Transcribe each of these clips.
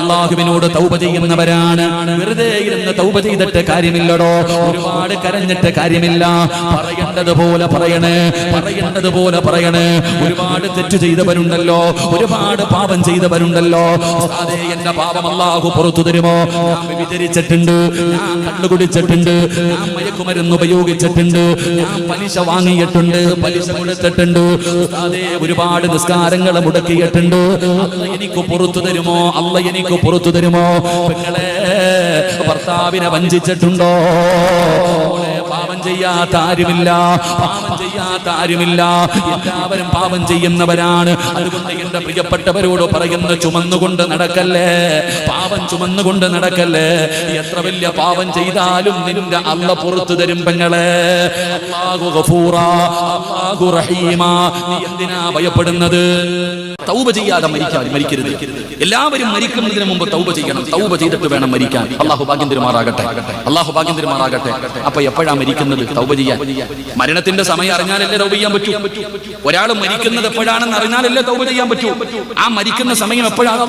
അള്ളാഹുവിനോട് തൗപ ചെയ്യുന്നവരാണ്. വെറുതെ ഇരുന്ന് തൗപ ചെയ്തിട്ട് കാര്യമില്ലടോ. ഒരുപാട് കരഞ്ഞിട്ട് കാര്യമില്ല. പറയേണ്ടത് പോലെ പറയണേ. പറയേണ്ടത് പോലെ പറയണേ. ഒരുപാട് തെറ്റ് ചെയ്തവരുണ്ടല്ലോ. ഒരുപാട് പാപം ചെയ്തവരുണ്ടല്ലോ. എന്റെ പാപം അള്ളാഹു പുറത്തു തരുമോ? വിചരിച്ചിട്ടുണ്ട് ഞാൻ കണ്ടുകുടിച്ചിട്ടുണ്ട് ഞാൻ മയക്കുമരുന്ന് ഉപയോഗിച്ചിട്ടുണ്ട്. ഞാൻ പലിശ വാങ്ങിയിട്ടുണ്ട്. പലിശ കൊടുത്തിട്ടുണ്ട്. അതെ ഒരുപാട് നിസ്കാരങ്ങൾ മുടക്കിയിട്ടുണ്ട്. എനിക്ക് പുറത്തു തരുമോ? അല്ല എനിക്ക് പുറത്തു തരുമോ? പെങ്ങളെ ഭർത്താവിനെ വഞ്ചിച്ചിട്ടുണ്ടോ? പാപം ചെയ്യാത്ത ആരുമില്ല. പാപം ചെയ്യാത്ത ആരുമില്ല. എല്ലാവരും പാപം ചെയ്യുന്നവരാണ്. അതുകൊണ്ട് എന്റെ പ്രിയപ്പെട്ടവരോട് പറയുന്ന ചുമന്നുകൊണ്ട് നടക്കല്ലേ? പാപം ചുമന്നുകൊണ്ട് നടക്കല്ലേ? എത്ര വലിയ പാപം ചെയ്താലും നിന്റെ അല്ല പുറത്തു തരും പെങ്ങളെ. എന്തിനാ ഭയപ്പെടുന്നത്? തൗബ ചെയ്യാതെ മരിക്കാൻ മരിക്കരുത്. എല്ലാവരും മരിക്കുന്നതിന് മുമ്പ് തൗബ ചെയ്യണം. തൗബ ചെയ്തിട്ട് വേണം മരിക്കാൻ. അള്ളാഹു ഭാഗ്യം തിരുമാറാകട്ടെ അള്ളാഹു ഭാഗ്യം തിരുമാറാകട്ടെ അപ്പൊ എപ്പോഴാ മരിക്കുന്നത്? തൗബ ചെയ്യാൻ. മരണത്തിന്റെ സമയം അറിഞ്ഞാലല്ലേ തൗബ ചെയ്യാൻ പറ്റൂ? ഒരാൾ മരിക്കുന്നത് എപ്പോഴാണെന്ന് അറിഞ്ഞാലല്ലേ തൗബ ചെയ്യാൻ പറ്റൂ? ആ മരിക്കുന്ന സമയം എപ്പോഴാണ്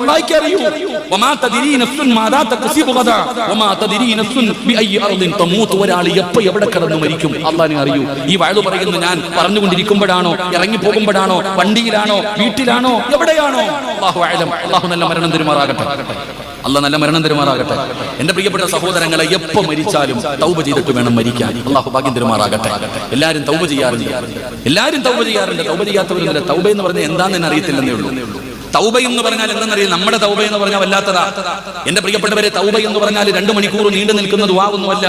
ഒരാൾ എപ്പോ എവിടെ കിടന്ന് മരിക്കും? അള്ളാഹിനെ അറിയൂ. ഈ വാഴ പറയുന്നു ഞാൻ പറഞ്ഞുകൊണ്ടിരിക്കുമ്പോഴാണോ? ഇറങ്ങി പോകുമ്പോഴാണോ വണ്ടിയിലാണോ? വീട്ടിലാണോ? എവിടെയാണോ? അള്ളാഹു നല്ല മരണം തരുമാറാകട്ടെ. അല്ല നല്ല മരണം തരുമാറാകട്ടെ. എന്റെ പ്രിയപ്പെട്ട സഹോദരങ്ങളെ എപ്പോ മരിച്ചാലും തൗബ ചെയ്തിട്ട് വേണം മരിക്കാൻ. അള്ളാഹു ഭാഗ്യം തരുമാറാകട്ടെ. എല്ലാരും തൗബ ചെയ്യാറുണ്ട്. എല്ലാരും തൗബ ചെയ്യാറുണ്ട്. തൗബ ചെയ്യാത്തവരുന്നില്ല തൗബ എന്ന് പറഞ്ഞാൽ എന്താണെന്ന് തന്നെ അറിയത്തില്ലെന്നേ ഉള്ളൂ. തൗബ എന്ന് പറഞ്ഞാൽ എന്തെന്നറിയാം നമ്മുടെ തൗബ എന്ന് പറഞ്ഞാൽ വല്ലാത്തതാ. എന്റെ പ്രിയപ്പെട്ടവരെ തൗബ എന്ന് പറഞ്ഞാൽ രണ്ടു മണിക്കൂർ നീണ്ടു നിൽക്കുന്ന ദുവാവൊന്നുമല്ല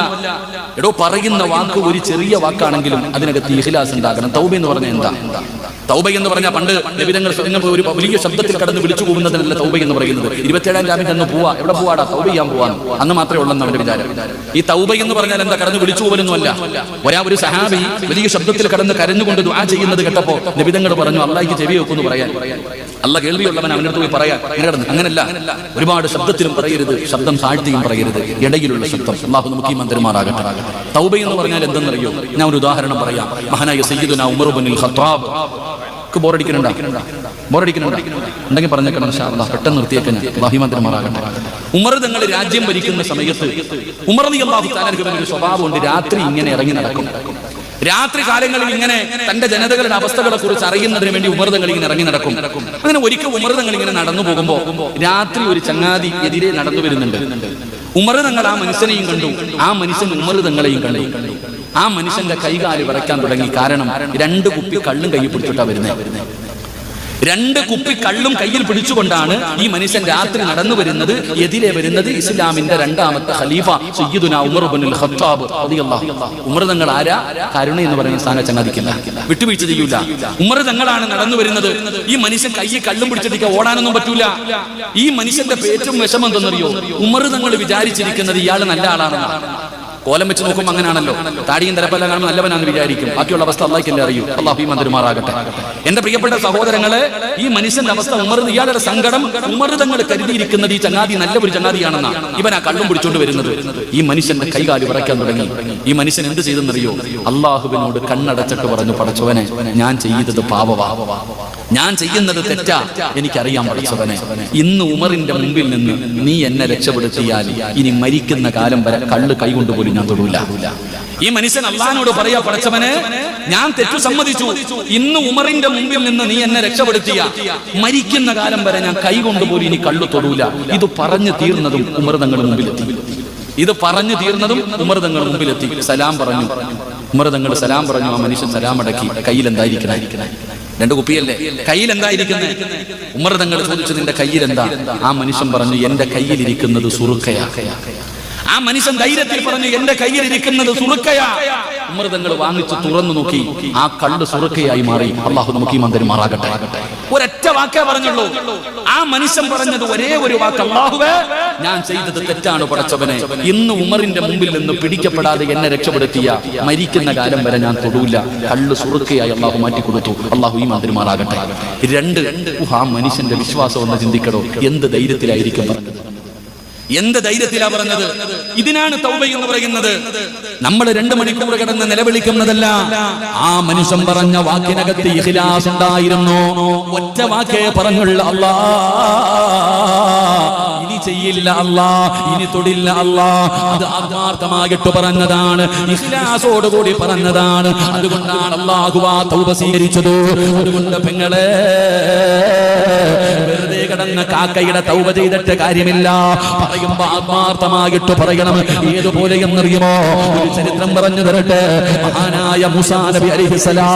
എടോ പറയുന്ന വാക്ക് ഒരു ചെറിയ വാക്കാണെങ്കിലും അതിനകത്ത് ഇഹ്ലാസ് ഉണ്ടാകണം. തൗബ എന്ന് പറഞ്ഞാൽ എന്താ? തൗബ എന്ന് പറഞ്ഞാൽ പണ്ട് ലഭിതങ്ങൾ ഒരു വലിയ ശബ്ദത്തിൽ കടന്ന് വിളിച്ചു പോകുന്നതിനല്ല തൗബ എന്ന് പറയുന്നത്. ഇരുപത്തിയേഴാം ജാമ്യം അന്ന് പോവാ. എവിടെ പോവാടാ? തൗബ ചെയ്യാൻ പോവാന്ന്. അന്ന് മാത്രമേ ഉള്ളെന്ന് അവന്റെ വിചാരം. ഈ തൗബ എന്ന് പറഞ്ഞാൽ എന്താ? കടന്ന് വിളിച്ചു പോകലൊന്നുമല്ല ഒരാ ഒരു സഹാബി വലിയ ശബ്ദത്തിൽ കടന്ന് കരഞ്ഞുകൊണ്ട് ദുആ ചെയ്യുന്നത് കേട്ടപ്പോ ലഭിതങ്ങൾ പറഞ്ഞു അള്ളാഹിക്ക് ചെവി വെക്കുമെന്ന് പറയാൻ. അല്ല കേൾവിയുള്ളവൻ അവന്റെ പോയി പറയാൻ കിടന്ന്. അങ്ങനല്ല. ഒരുപാട് ശബ്ദത്തിലും പറയരുത്. ശബ്ദം താഴ്ത്തിയും പറയരുത്. ഇടയിലുള്ള ശബ്ദം. അള്ളാഹു നമുക്ക് ഈ തൗബ എന്ന് പറഞ്ഞാൽ എന്തെന്നറിയോ? ഞാൻ ഒരു ഉദാഹരണം പറയാം. മഹാനായ സയ്യിദുന ഉമർ ബിൻ ഖത്താബ്. ബോറടിക്കുന്നുണ്ടോ? ബോറടിക്കുന്നുണ്ടോ? ഉണ്ടെങ്കിൽ പറഞ്ഞേക്കണം. പെട്ടെന്ന് നിർത്തിയേക്കാൻ ബാഹിമന്ത്രിമാരാകട്ടെ ഉമർ തങ്ങൾ രാജ്യം ഭരിക്കുന്ന സമയത്ത് ഉമർ നീ സ്വഭാവം ഒരു രാത്രി ഇങ്ങനെ ഇറങ്ങി നടക്കും. രാത്രി കാലങ്ങളിൽ ഇങ്ങനെ തന്റെ ജനതകളുടെ അവസ്ഥകളെ കുറിച്ച് അറിയുന്നതിന് വേണ്ടി ഉമർദങ്ങൾ ഇങ്ങനെ ഇറങ്ങി നടക്കും. അങ്ങനെ ഒരിക്കൽ ഉമർദങ്ങൾ ഇങ്ങനെ നടന്നു പോകുമ്പോ രാത്രി ഒരു ചങ്ങാതി എതിരെ നടന്നു വരുന്നുണ്ട്. ഉമർതങ്ങൾ ആ മനുഷ്യനെയും കണ്ടു. ആ മനുഷ്യൻ ഉമർതങ്ങളെയും കണ്ടു. ആ മനുഷ്യന്റെ കൈകാൽ വിറയ്ക്കാൻ തുടങ്ങി. കാരണം രണ്ട് കുപ്പി കള്ളും കൈ പിടിച്ചിട്ടാണ് വരുന്നത് രണ്ട് കുപ്പി കള്ളും കയ്യിൽ പിടിച്ചുകൊണ്ടാണ് ഈ മനുഷ്യൻ രാത്രി നടന്നു വരുന്നത് എതിരെ വരുന്നത് ഇസ്ലാമിന്റെ രണ്ടാമത്തെ ഖലീഫ സയ്യിദുന ഉമർ ഇബ്നുൽ ഖത്താബ് ഉമർ തങ്ങൾ ആരാ? കരുണ എന്ന് പറയുന്ന സ്ഥാനം ചങ്ങാതിക്കില്ല വിട്ടുവീഴ്ച ചെയ്യൂല. ഉമർ തങ്ങളാണ് നടന്നു വരുന്നത്. ഈ മനുഷ്യൻ കയ്യിൽ കള്ളും പിടിച്ചിട്ട് ഓടാനൊന്നും പറ്റൂല. ഈ മനുഷ്യന്റെ പേറ്റും വിഷമം എന്തെന്നറിയോ? ഉമർ തങ്ങൾ വിചാരിച്ചിരിക്കുന്നത് ഇയാൾ നല്ല ആളാണെന്നാണ്. കോലം വെച്ച് നോക്കും അങ്ങനെയാണല്ലോ. താടിയും തരപ്പെല്ലാം കാണുമ്പോൾ നല്ലവനാണെന്ന് വിചാരിക്കും. ബാക്കിയുള്ള അവസ്ഥ അള്ളാഹിക്കല്ലേ അറിയൂ. അള്ളാഹു മന്ത്രിമാറാകട്ടെ എന്റെ പ്രിയപ്പെട്ട സഹോദരങ്ങളെ ഈ മനുഷ്യന്റെ അവസ്ഥ ഉമർ ഇയാളുടെ സങ്കടം ഉമർ തങ്ങൾ കരുതിയിരിക്കുന്നത് ഈ ചങ്ങാതി നല്ല ഒരു ചങ്ങാതിയാണെന്ന. ഇവൻ ആ കള്ളും പിടിച്ചോണ്ട് വരുന്നത്. ഈ മനുഷ്യന്റെ കൈകാലി വിറയ്ക്കാൻ തുടങ്ങി. ഈ മനുഷ്യൻ എന്ത് ചെയ്തെന്നറിയോ? അള്ളാഹുവിനോട് കണ്ണടച്ചിട്ട് പറഞ്ഞു പടച്ചവനെ ഞാൻ ചെയ്തത് പാവവാ. ഞാൻ ചെയ്യുന്നത് തെറ്റാ. എനിക്കറിയാം പഠിച്ചവനെ. ഇന്ന് ഉമറിന്റെ മുമ്പിൽ നിന്ന് നീ എന്നെ രക്ഷപ്പെടുത്തിയാൽ ഇനി മരിക്കുന്ന കാലം വരെ കള്ള് കൈകൊണ്ട് പോലും ഞാൻ തൊടൂല. ഈ മനുഷ്യൻ അള്ളഹാനോട് പറയാ പഠിച്ചവനെ ഞാൻ തെറ്റു സമ്മതിച്ചു. ഇന്ന് ഉമറിന്റെ മുമ്പിൽ നിന്ന് നീ എന്നെ രക്ഷപ്പെടുത്തിയ. മരിക്കുന്ന കാലം വരെ ഞാൻ കൈകൊണ്ട് കൊണ്ടുപോലും ഇനി കള്ളു തൊടൂല. ഇത് പറഞ്ഞു തീർന്നതും ഉമർ തങ്ങളുടെ മുമ്പിലെത്തി. ഇത് പറഞ്ഞു തീർന്നതും ഉമർ തങ്ങളുടെ മുമ്പിലെത്തി. സലാം പറഞ്ഞു. ഉമർ തങ്ങൾ സലാം പറഞ്ഞു. ആ മനുഷ്യൻ സലാം അടക്കി. കയ്യിൽ എന്തായിരിക്കണം? രണ്ട് കുപ്പിയല്ലേ? കയ്യിൽ എന്തായിരിക്കുന്നത് ഉമർ തങ്ങൾ ചോദിച്ചു നിന്റെ കയ്യിൽ എന്താ? ആ മനുഷ്യൻ പറഞ്ഞു എന്റെ കയ്യിലിരിക്കുന്നത് സുറുക്കയാ. ആ മനുഷ്യൻ ധൈര്യത്തിൽ പറഞ്ഞു എന്റെ കയ്യിൽ ഇരിക്കുന്നത് സുറുക്കയാ. ഉമർ തങ്ങൾ വാങ്ങിച്ചു തുറന്നു നോക്കി. ആ കണ്ട് സുറുക്കയായി മാറി. അള്ളാഹു നമുക്ക് ഈ മന്ദിരം മാറാകട്ടെ ഒരൊറ്റ വാക്കേ പറഞ്ഞുള്ളൂ. ആ മനുഷ്യൻ പറഞ്ഞത് ഒരേ ഒരു വാക്ക് അള്ളാഹുവേ ഞാൻ ചെയ്തത് തെറ്റാണ് പടച്ചവനെ. ഇന്ന് ഉമറിന്റെ മുമ്പിൽ നിന്ന് പിടിക്കപ്പെടാതെ എന്നെ രക്ഷപ്പെടുത്തിയ മരിക്കുന്ന കാലം വരെ ഞാൻ തൊടൂല. കള്ള് സുറുക്കയായി അള്ളാഹു മാറ്റി കൊടുത്തു അള്ളാഹു ഈ മന്ദിരം മാറാകട്ടെ രണ്ട് ആ മനുഷ്യന്റെ വിശ്വാസം ഒന്ന് ചിന്തിക്കണോ എന്ത് ധൈര്യത്തിലായിരിക്കും? പറഞ്ഞത് എന്ത് ധൈര്യത്തിലാ പറഞ്ഞത്? ഇതിനാണ് തൗബ എന്ന് പറയുന്നത്. നമ്മൾ രണ്ട് മണിക്കൂർ കിടന്ന് നിലവിളിക്കുന്നതല്ല. ആ മനുഷ്യൻ പറഞ്ഞ വാക്കിനകത്ത് ഇഖ്ലാസ് ഉണ്ടായിരുന്നു. ഒറ്റ വാക്കേ പറഞ്ഞുള്ള. ഇനി ചെയ്യില്ല അല്ലാ ഇനി തൊടില്ല അല്ലാ. അത് ആത്മാർത്ഥമായിട്ട് പറഞ്ഞതാണ് ഇഖ്ലാസോടുകൂടി പറഞ്ഞതാണ്. അതുകൊണ്ടാണ് അള്ളാഹു ആ തൗബ സ്വീകരിച്ചത്. അതുകൊണ്ട് പെങ്ങളെ വെറുതെ കിടന്ന കാക്കയുടെ തൗബ ചെയ്തിട്ട് കാര്യമില്ല. പറയുമ്പോ ആത്മാർത്ഥമായിട്ട് പറയണം. ഏതുപോലെ എന്നറിയുമോ? ഒരു ചരിത്രം പറഞ്ഞു തരട്ടെ. മഹാനായ മുസാ നബി അലിഹിസലാം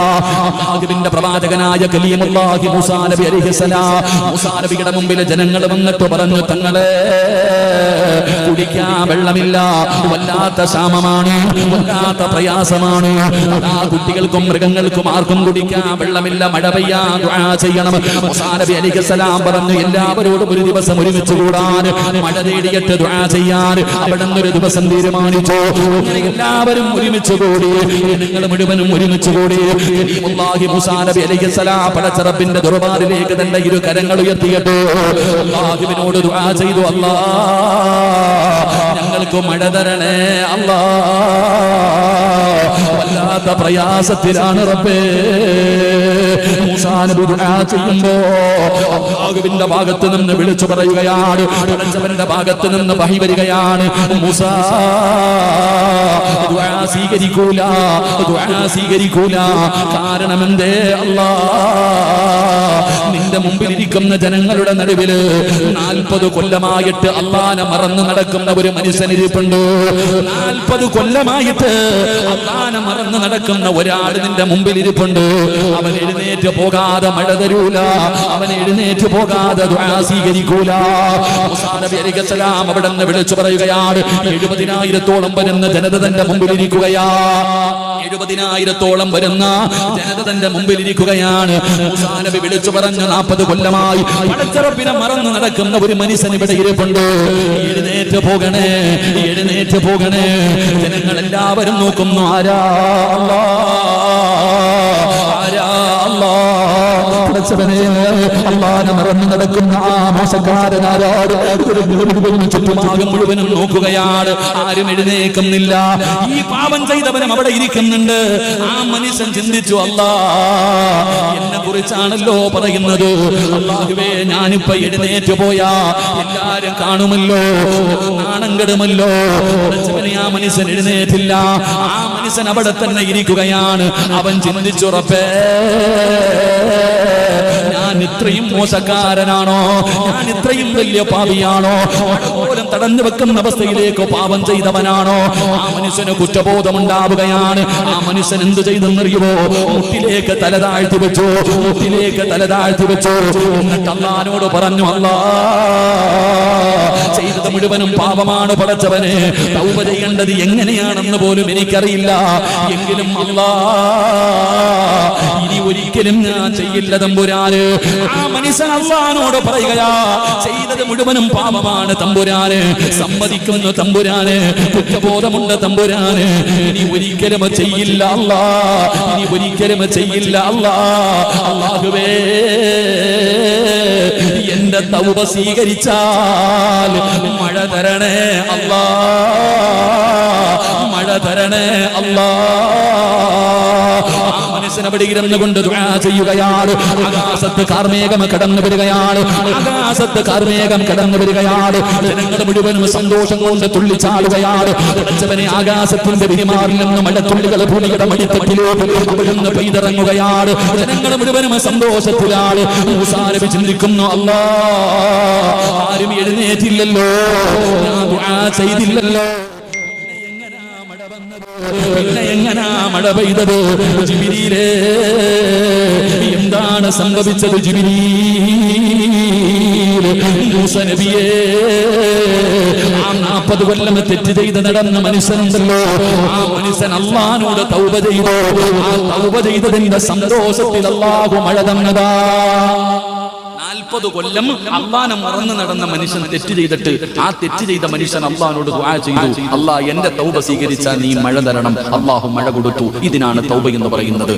അള്ളാഹുവിന്റെ പ്രവാചകനായ കലീമുല്ലാഹി മുസാ നബി അലിഹിസലാ മുസാ നബിയുടെ മുമ്പിലെ ജനങ്ങൾ വന്നിട്ട് പറഞ്ഞു തങ്ങളെ കുടിക്കാൻ വെള്ളമില്ല. വല്ലാത്ത ക്ഷാമമാണ്. വല്ലാത്ത പ്രയാസമാണ്. കുട്ടികൾക്കും മൃഗങ്ങൾക്കും ആർക്കും കുടിക്കാൻ വെള്ളമില്ല. മഴ പെയ്യാൻ ദുആ ചെയ്യണം. മുസാ നബി അലിഹിസലാം പറഞ്ഞു എല്ലാവരോടും ഒരു ദിവസം ഒരുമിച്ച് കൂടാൻ മഴ തേടിയിട്ട് ദുആ ചെയ്യാൻ അവിടെ ഒരു ദിവസം തീരുമാനിച്ചു. എല്ലാവരും ഒരുമിച്ച് കൂടി നിങ്ങൾ മുഴുവനും ഒരുമിച്ച് കൂടി കലീമുല്ലാഹി മുസാ നബി അലൈഹിസ്സലാം പടച്ചറബിന്റെ ദുർബാറിലേക്ക് തന്റെ ഇരു കരങ്ങൾ ഉയർത്തിയിട്ട് അല്ലാഹുവിനോട് ദുആ ചെയ്തു ഞങ്ങൾക്ക് മഴ തരണേ അല്ലാ വല്ലാത്ത പ്രയാസത്തിലാണ് റബ്ബേ. ഭാഗത്ത് നിന്ന് വിളിച്ചു പറയുകയാണ് ഭാഗത്ത് നിന്ന് പഹി വരികയാണ്. മൂസാ സ്വീകരിക്കൂല. സ്വീകരിക്കൂല. കാരണം അല്ലാ. നിന്റെ മുമ്പിൽ ഇരിക്കുന്ന ജനങ്ങളുടെ നടുവിൽ നാൽപ്പത് കൊല്ലമായിട്ട് അള്ളാനെ മറന്നു നടക്കുന്ന ഒരു മനുഷ്യനിരിപ്പുണ്ട് നാൽപ്പത് കൊല്ലമായിട്ട് അള്ളാനെ മറന്നു നടക്കുന്ന ഒരാൾ നിന്റെ മുമ്പിൽ ഇരിപ്പുണ്ട് അവൻ എഴുന്നേറ്റ് പോകാതെ മഴ തരൂല. അവൻ എഴുന്നേറ്റ് പോകാതെ സ്വീകരിക്കൂല. അവിടെ നിന്ന് വിളിച്ചു പറയുകയാണ് എഴുപതിനായിരത്തോളം വരുന്ന ജനത തന്റെ മുമ്പിൽ ഇരിക്കുകയാ. എഴുപതിനായിരത്തോളം വരുന്ന ജനത തന്റെ മുമ്പിൽ ഇരിക്കുകയാണ്. നബി വിളിച്ചു പറഞ്ഞ നാൽപ്പത് കൊല്ലമായി പടച്ചറപ്പിനെ മറന്നു നടക്കുന്ന ഒരു മനുഷ്യൻ ഇവിടെ ഇരിപ്പുണ്ട്. എഴുന്നേറ്റ് പോകണേ എഴുന്നേറ്റ് പോകണേ. ജനങ്ങൾ എല്ലാവരും നോക്കുന്നു. ആരാ ആരാ. പടച്ചവനെ അള്ളാനെ മറന്നു നടക്കുന്ന ആ മോശക്കാരനാരാട് ചുറ്റുമാകം മുഴുവനും നോക്കുകയാണ്. ആരും എഴുന്നേക്കുന്നില്ല ഈ പാപം ചെയ്തവനും അവിടെ ഇരിക്കുന്നുണ്ട്. ആ മനുഷ്യൻ ചിന്തിച്ചു അല്ലാ എന്നെ കുറിച്ചാണല്ലോ പറയുന്നത്. അള്ളാഹുവേ ഞാനിപ്പോ എഴുന്നേറ്റ് പോയാ എല്ലാരും കാണുമല്ലോ. നാണം കെടുമല്ലോ പടച്ചവനെ ആ മനുഷ്യൻ എഴുന്നേറ്റില്ല. ആ മനുഷ്യൻ അവിടെ തന്നെ ഇരിക്കുകയാണ്. അവൻ ചിന്തിച്ചുറപ്പേ ഇത്രയും മോശക്കാരനാണോ? ഞാൻ ഇത്രയും വലിയ പാപിയാണോ? പോലും തടഞ്ഞു വെക്കുന്ന അവസ്ഥയിലേക്ക് പാപം ചെയ്തവനാണോ? ആ മനുഷ്യന് കുറ്റബോധമുണ്ടാവുകയാണ്. ആ മനുഷ്യൻ എന്ത് ചെയ്തെന്നറിയുമോ? മുട്ടിലേക്ക് തല താഴ്ത്തി വെച്ചു. മുട്ടിലേക്ക് തല താഴ്ത്തി വെച്ചു. എന്നിട്ട് പറഞ്ഞു അല്ലാ ചെയ്തത് മുഴുവനും പാപമാണ് പടച്ചവന്. ചെയ്യേണ്ടത് എങ്ങനെയാണെന്ന് പോലും എനിക്കറിയില്ല. എങ്കിലും അല്ലാ ഒരിക്കലും ഞാൻ ചെയ്യില്ല തമ്പുരാന്. ആ മനുഷ്യൻ അള്ളഹാനോട് പറയുകയാ ചെയ്തത് മുഴുവനും പാപമാണ് തമ്പുരാന്. സമ്മതിക്കുന്നു തമ്പുരാന്. കുറ്റബോധമുണ്ട് തമ്പുരാന്. ഇനി ഒരിക്കലും ചെയ്യില്ല അല്ലാ ഇനി ഒരിക്കലും ചെയ്യില്ല അല്ലാ അള്ളാഹുവേ എന്റെ തൗപ സ്വീകരിച്ചാൽ മഴ തരണേ അല്ലാ മഴ തരണേ അല്ലാ. ആ മനുഷ്യൻ അവിടെ കൊണ്ട് ദുആ ചെയ്യുകയാണ്. ആകാശത്ത് കാർമേഘം കടന്നു വരികയാണ്. ആകാശത്ത് കാർമേഘം കടന്നു വരികയാണ്. ജനങ്ങൾ മുഴുവനും സന്തോഷം കൊണ്ട് തുള്ളിച്ചാടുകയാണ്. പഠിച്ചവനെ ആകാശത്തിന്റെ പെരുമാറിൽ നിന്ന് മഴത്തുള്ളികൾ ഭൂമിയുടെ മടിത്തട്ടിലേക്ക് അവിടുന്ന് പെയ്തിറങ്ങുകയാണ്. ജനങ്ങൾ മുഴുവനും സന്തോഷത്തിലാണ്. മൂസാരവി ചിന്തിക്കുന്നു അല്ലാ ആരും എഴുന്നേറ്റില്ലല്ലോ. ചെയ്തില്ലല്ലോ? പിന്നെ എങ്ങനാ മഴ പെയ്തത്? എന്താണ് സംഭവിച്ചത് മൂസ നബിയേ ആ നാപ്പത് കൊല്ലം തെറ്റ് ചെയ്ത് നടന്ന മനുഷ്യനുണ്ടല്ലോ. ആ മനുഷ്യൻ അള്ളഹാനോട് തൗബ ചെയ്തു. ആ തൗബ ചെയ്തതിന്റെ സന്തോഷത്തിൽ അള്ളാഹു മഴ തന്നതാ. നാൽപ്പത് കൊല്ലം അള്ളാനെ മറന്നു നടന്ന മനുഷ്യൻ തെറ്റ് ചെയ്തിട്ട് ആ തെറ്റ് ചെയ്ത മനുഷ്യൻ അള്ളഹാനോട് ദുആ ചെയ്തു. അള്ളാഹ് എന്റെ തൗബ സ്വീകരിച്ചാൽ നീ മഴ തരണം. അള്ളാഹു മഴ കൊടുത്തു. ഇതിനാണ് തൗബ എന്ന് പറയുന്നത്.